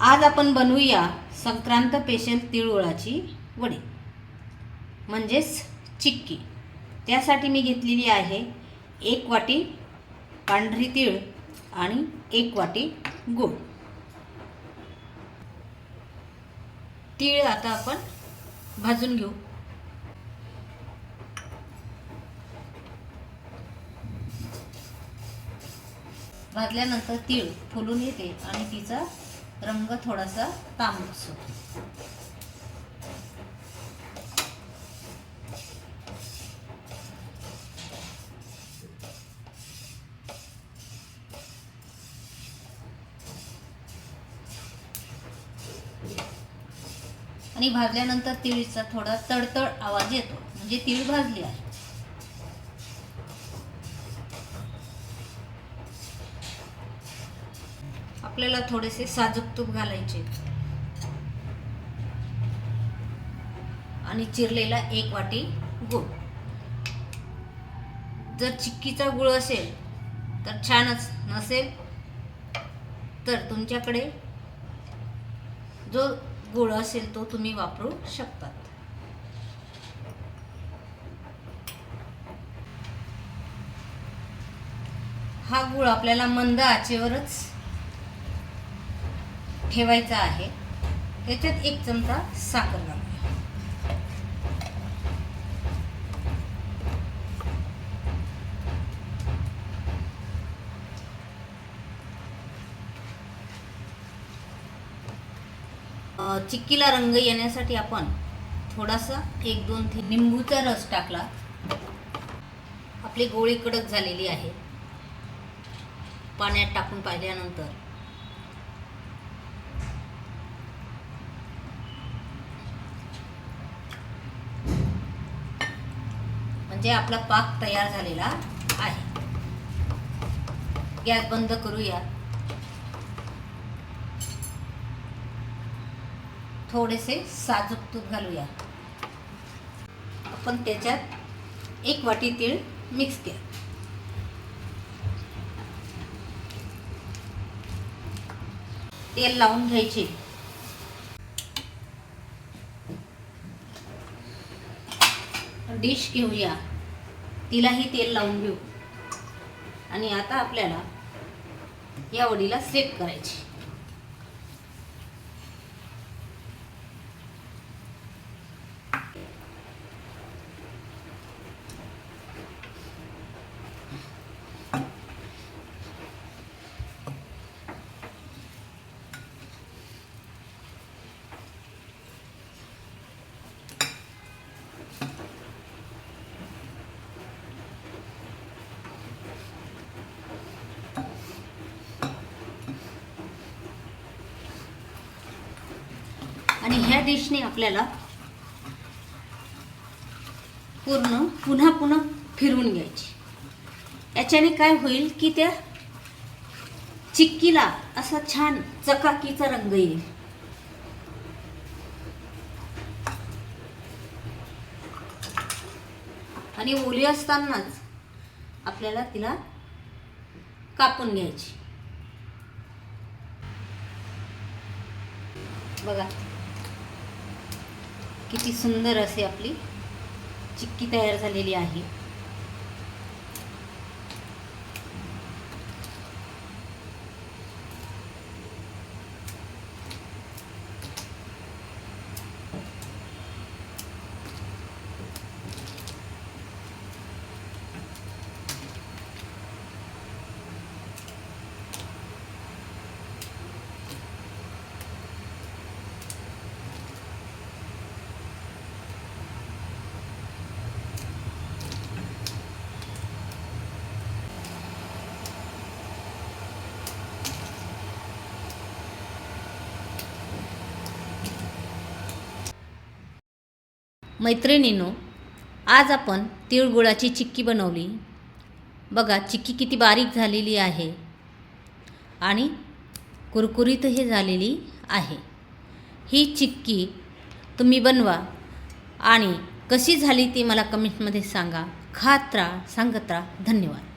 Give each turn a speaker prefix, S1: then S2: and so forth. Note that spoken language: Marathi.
S1: आज आपण बनवूया संक्रांत पेशल तिळगुळाची वडी म्हणजेच चिक्की. त्यासाठी मी घेतलेली आहे एक वाटी पांढरी तीळ आणि एक वाटी गूळ. तीळ आता आपण भाजून घेऊ. भाजल्यानंतर तीळ फुलून येते आणि तिचा रंग थोडासा तांबूस आणि भाजल्यानंतर तिळीचा थोडा तडतड आवाज येतो. म्हणजे तीळ भाजली आहे. आपल्याला थोडेसे साजूक तूप घालायचे. आणि चिरलेला एक वाटी गूळ. जर चिक्कीचा गुळ असेल तर छानच नसेल तर तुमच्याकडे जो गुळ असेल तो तुम्ही वापरू शकतात. हा गुळ आपल्याला मंद आचेवरच ठेवायचा आहे. त्याच्यात एक चमचा साखर घालूया. चिक्कीला रंग येण्यासाठी आपण थोडासा एक दोन थेंब निंबूचा रस टाकला. आपली गोळी कडक झालेली आहे. पाण्यात टाकून पाहिल्यानंतर म्हणजे आपला पाक तयार झालेला आहे. गॅस बंद करूया. थोडेसे साजूक तूप घालूया. आपण त्याच्यात एक वाटी तीळ मिक्स केलं. तेल लावून घ्यायचे. डिश घेऊया. तिलाही तेल लावून घेऊ. आणि आता आपल्याला या वडीला सेट करायची. आणि ह्या डिशने आपल्याला पूर्ण पुन्हा पुन्हा फिरवून घ्यायची. याच्याने काय होईल की त्या चिक्कीला असा छान चकाकीचा रंग येईल. आणि ओली असतानाच आपल्याला तिला कापून घ्यायची. बघा. किती सुंदर असे आपली चिक्की तयार झालेली आहे. मैत्रिणींनो आज आपण तिळगुळाची चिक्की बनवली. बघा चिक्की किती बारीक झालेली आहे आणि कुरकुरीतही झालेली आहे. ही चिक्की तुम्ही बनवा आणि कशी झाली ती मला कमेंटमध्ये सांगा. खात राहा सांगत राहा धन्यवाद.